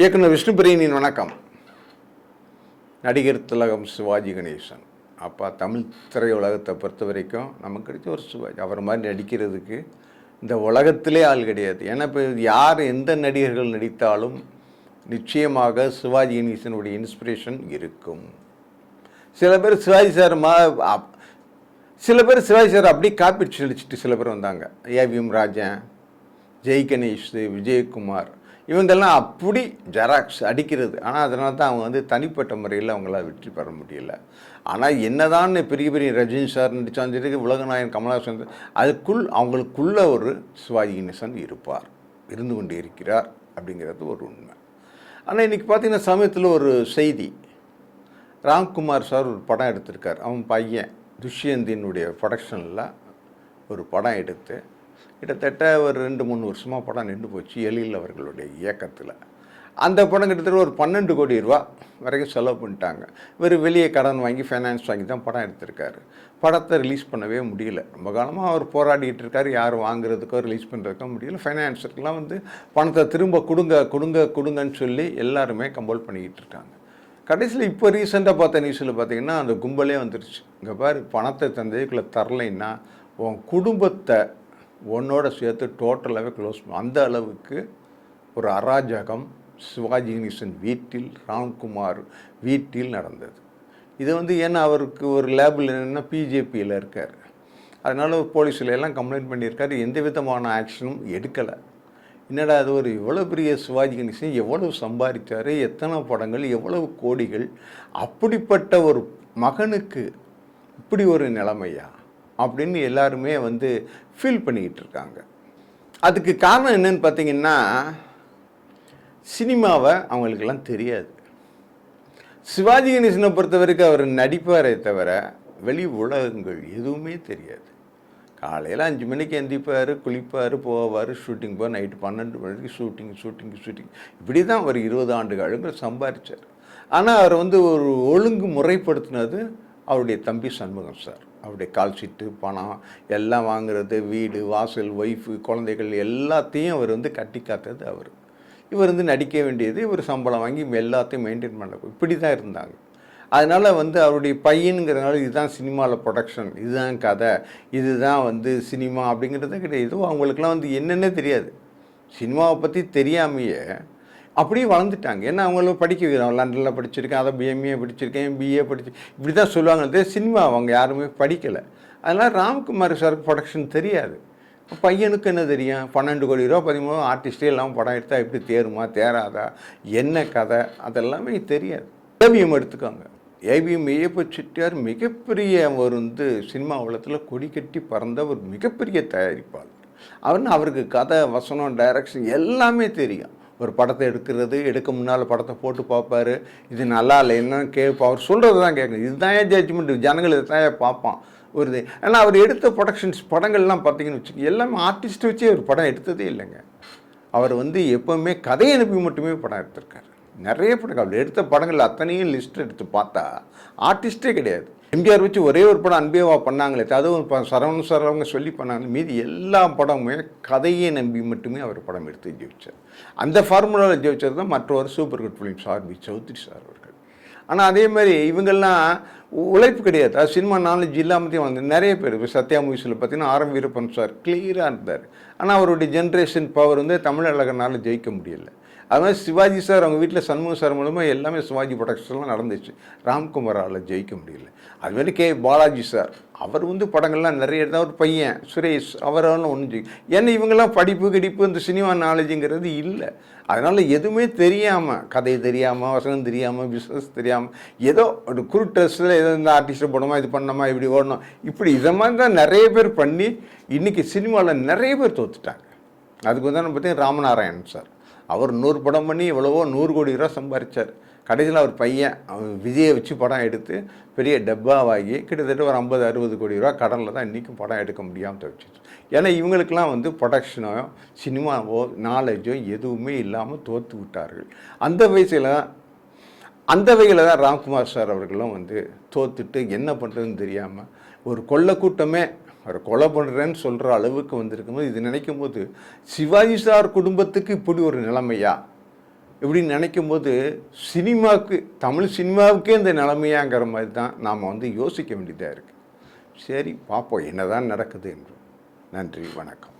இயக்குனர் விஷ்ணு பிரியனின் வணக்கம். நடிகர் திலகம் சிவாஜி கணேசன். அப்பா தமிழ் திரையுலகத்தை பொறுத்த வரைக்கும் நமக்கு கிடைச்ச ஒரு சிவாஜி. அவர் மாதிரி நடிக்கிறதுக்கு இந்த உலகத்திலே ஆள் கிடையாது. ஏன்னா இப்போ யார் எந்த நடிகர்கள் நடித்தாலும் நிச்சயமாக சிவாஜி கணேசனுடைய இன்ஸ்பிரேஷன் இருக்கும். சில பேர் சிவாஜி சார் மா அப்- சில பேர் சிவாஜி சார் அப்படியே காப்பி நடிச்சிட்டு சில பேர் வந்தாங்க. ஏவிஎம் ராஜன் ஜெய் கணேஷ் விஜயகுமார் இவங்கெல்லாம் அப்படி ஜெராக்ஸ் அடிக்கிறது. ஆனால் அதனால தான் அவங்க வந்து தனிப்பட்ட முறையில் அவங்களால் வெற்றி பெற முடியல. ஆனால் என்னதான் பெரிய பெரிய ரஜினி சார் நடித்தான் சரி உலகநாயகன் கமலஹாசன் அதுக்குள் அவங்களுக்குள்ள ஒரு சிவாஜி கணேசன் இருப்பார். இருந்து கொண்டு இருக்கிறார் அப்படிங்கிறது ஒரு உண்மை. ஆனால் இன்றைக்கி பார்த்தீங்கன்னா சமயத்தில் ஒரு செய்தி. ராம்குமார் சார் ஒரு படம் எடுத்திருக்கார். அவன் பையன் துஷ்யந்தினுடைய ப்ரொடக்ஷனில் ஒரு படம் எடுத்து கிட்டத்தட்ட ஒரு ரெண்டு மூணு வருஷமாக படம் நின்று போச்சு எழில் அவர்களுடைய இயக்கத்தில். அந்த படம் கிட்டத்தட்ட ஒரு பன்னெண்டு கோடி ரூபா வரைக்கும் செலவு பண்ணிட்டாங்க. இவர் வெளியே கடன் வாங்கி ஃபைனான்ஸ் வாங்கி தான் படம் எடுத்திருக்காரு. படத்தை ரிலீஸ் பண்ணவே முடியல. ரொம்ப காலமாக அவர் போராடிட்டு இருக்காரு. யாரும் வாங்குறதுக்கோ ரிலீஸ் பண்ணுறதுக்கோ முடியல. ஃபைனான்ஸருக்கெலாம் வந்து பணத்தை திரும்ப கொடுங்க கொடுங்க கொடுங்கன்னு சொல்லி எல்லாருமே கம்பல் பண்ணிக்கிட்டு இருக்காங்க. கடைசியில் இப்போ ரீசெண்டாக பார்த்த நியூஸில் பார்த்தீங்கன்னா அந்த கும்பலே வந்துருச்சு. இங்கே பாரு பணத்தை தந்ததுக்குள்ளே தரலைன்னா உன் குடும்பத்தை ஒன்றோட சேர்த்து டோட்டலாகவே க்ளோஸ் அந்த அளவுக்கு ஒரு அராஜகம் சிவாஜி கணேசன் வீட்டில் ராம்குமார் வீட்டில் நடந்தது. இது வந்து ஏன்னா அவருக்கு ஒரு லேபில் என்னென்னா பிஜேபியில் இருக்கார். அதனால் போலீஸில் எல்லாம் கம்ப்ளைண்ட் பண்ணியிருக்காரு. எந்த விதமான ஆக்ஷனும் எடுக்கலை. என்னடா அது ஒரு இவ்வளோ பெரிய சிவாஜி கணேசன் எவ்வளவு சம்பாதிச்சார் எத்தனை படங்கள் எவ்வளவு கோடிகள் அப்படிப்பட்ட ஒரு மகனுக்கு இப்படி ஒரு நிலைமையா? அப்படின்னு எல்லாருமே வந்து ஃபீல் பண்ணிக்கிட்டு இருக்காங்க அதுக்கு காரணம் என்னன்னு பார்த்தீங்கன்னா சினிமாவை அவங்களுக்கெல்லாம் தெரியாது. சிவாஜி கணேசனை பொறுத்த வரைக்கும் அவர் நடிப்பாரே தவிர வெளி உலகங்கள் எதுவுமே தெரியாது. காலையில் அஞ்சு மணிக்கு எந்திப்பார் குளிப்பார் போவார் ஷூட்டிங் போ நைட்டு பன்னெண்டு மணிக்கு ஷூட்டிங் ஷூட்டிங் ஷூட்டிங் இப்படி தான் அவர் இருபது ஆண்டு காலங்கள் சம்பாதிச்சார் ஆனால் அவர் வந்து ஒரு ஒழுங்கு முறைப்படுத்தினது அவருடைய தம்பி சண்முகம் சார். அவருடைய கால் ஷீட்டு பணம் எல்லாம் வாங்குறது வீடு வாசல் ஒய்ஃபு குழந்தைகள் எல்லாத்தையும் அவர் வந்து கட்டி காத்தது அவர். இவர் வந்து நடிக்க வேண்டியது இவர் சம்பளம் வாங்கி எல்லாத்தையும் மெயின்டைன் பண்ண இப்படி தான் இருந்தாங்க. அதனால் வந்து அவருடைய பையனுங்கிறதுனால இதுதான் சினிமாவில் ப்ரொடக்ஷன் இதுதான் கதை இதுதான் வந்து சினிமா அப்படிங்கிறது கிடையாது. அவங்களுக்குலாம் வந்து என்னென்னே தெரியாது. சினிமாவை பற்றி தெரியாமையே அப்படியே வளர்ந்துட்டாங்க. ஏன்னா அவங்கள படிக்க வைக்கிறோம் லண்டனில் படிச்சிருக்கேன் அதை பிஎம்ஏ படிச்சிருக்கேன் பிஏ படிச்சு இப்படி தான் சொல்லுவாங்க சினிமா அவங்க யாருமே படிக்கலை. அதனால் ராம்குமார் சாருக்கு ப்ரொடக்ஷன் தெரியாது. பையனுக்கு என்ன தெரியும்? பன்னெண்டு கோடி ரூபா பதிமூணு ஆர்டிஸ்டே இல்லாமல் படம் எடுத்தால் எப்படி தேருமா தேராதா என்ன கதை? அதெல்லாமே தெரியாது. ஏவிஎம் எடுத்துக்கோங்க. ஏவிஎம் ஏப்ப செட்டியார் மிகப்பெரிய அவர் வந்து சினிமா உலகத்தில் கொடி கட்டி பறந்த ஒரு மிகப்பெரிய தயாரிப்பாளர். அவர்னு அவருக்கு கதை வசனம் டைரக்ஷன் எல்லாமே தெரியும். ஒரு படத்தை எடுக்கிறது எடுக்க முன்னால் படத்தை போட்டு பார்ப்பாரு. இது நல்லா இல்லை என்னன்னு கேட்போம் அவர் சொல்கிறது தான் கேட்கணும் இதுதான் ஏன் ஜட்ஜ்மெண்ட் ஜனங்கள் இதை தான் பார்ப்பான்? ஒரு இது. ஏன்னா அவர் எடுத்த ப்ரொடக்ஷன்ஸ் படங்கள்லாம் பார்த்தீங்கன்னு வச்சுக்கோங்க எல்லாமே ஆர்டிஸ்ட் வச்சு ஒரு படம் எடுத்ததே இல்லைங்க. அவர் வந்து எப்போவுமே கதையை அனுப்பி மட்டுமே படம் எடுத்திருக்காரு. நிறைய படங்கள். அவர் எடுத்த படங்கள் அத்தனையும் லிஸ்ட் எடுத்து பார்த்தா ஆர்டிஸ்டே கிடையாது. எம்ஜிஆர் வச்சு ஒரே ஒரு படம் அன்பேவா பண்ணாங்களே அதுவும் இப்போ சரவண சரவங்க சொல்லி பண்ணாங்க மீதி எல்லா படமுமே கதையை நம்பி மட்டுமே அவர் படம் எடுத்து ஜெயிச்சார் அந்த ஃபார்முலாவில் ஜெயிச்சது தான் மற்றொரு super good films sir B Choudhary sir அவர்கள். ஆனால் அதே மாதிரி இவங்கெல்லாம் உழைப்பு கிடையாது. அது சினிமா நாலேஜ் இல்லாமத்தையும் வந்து நிறைய பேர் இப்போ சத்யா மூவிஸில் பார்த்தீங்கன்னா ஆரம் வீரப்பன் சார் கிளியராக இருந்தார். ஆனால் அவருடைய ஜென்ரேஷன் பவர் வந்து தமிழ் அழகனால் ஜெயிக்க முடியலை. அது மாதிரி சிவாஜி சார் அவங்க வீட்டில் சண்முக சார் மூலமாக எல்லாமே சிவாஜி ப்ரொடக்ஷன்லாம் நடந்துச்சு. ராம்குமாரால் ஜெயிக்க முடியல. அதுமாரி கே. பாலாஜி சார். அவர் வந்து படங்கள்லாம் நிறைய தான் ஒரு பையன் சுரேஷ் அவரால் ஒன்றும் ஜெயி ஏன்னா இவங்கெல்லாம் படிப்பு கிடிப்பு இந்த சினிமா நாலேஜுங்கிறது இல்லை. அதனால் எதுவுமே தெரியாமல் கதை தெரியாமல் வசனம் தெரியாமல் பிஸ்னஸ் தெரியாமல் ஏதோ ஒரு குருட்டஸில் ஏதோ இந்த ஆர்டிஸ்ட்டை போடணுமா இது பண்ணணுமா இப்படி ஓடணும். இப்படி இதை மாதிரி தான் நிறைய பேர் பண்ணி இன்றைக்கி சினிமாவில் நிறைய பேர் தோத்துட்டாங்க. அதுக்கு வந்து பார்த்தீங்கன்னா ராமநாராயணன் சார். அவர் நூறு படம் பண்ணி எவ்வளவோ நூறு கோடி ரூபா சம்பாதிச்சார் கடைசியில் அவர் பையன் அவன் விஜயை வச்சு படம் எடுத்து பெரிய டப்பாவாகி கிட்டத்தட்ட ஒரு ஐம்பது அறுபது கோடி ரூபா கடனில் தான் இன்றைக்கும் படம் எடுக்க முடியாமல் தவிச்சிச்சு. ஏன்னா இவங்களுக்கெல்லாம் வந்து ப்ரொடக்ஷனோ சினிமாவோ நாலேஜோ எதுவுமே இல்லாமல் தோற்று விட்டார்கள். அந்த வயசில் அந்த வகையில் தான் ராம்குமார் சார் அவர்களும் வந்து தோத்துட்டு என்ன பண்ணுறதுன்னு தெரியாமல் ஒரு கொள்ள கூட்டமே அவர் கொலை பண்ணுறேன்னு சொல்கிற அளவுக்கு வந்திருக்கும்போது இது நினைக்கும் போது சிவாஜி சார் குடும்பத்துக்கு இப்படி ஒரு நிலைமையா? இப்படின்னு நினைக்கும் போது சினிமாவுக்கு தமிழ் சினிமாவுக்கே இந்த நிலைமையாங்கிற மாதிரி தான் நாம் வந்து யோசிக்க வேண்டியதாக இருக்குது சரி பார்ப்போம் என்னதான் நடக்குது என்று. நன்றி வணக்கம்.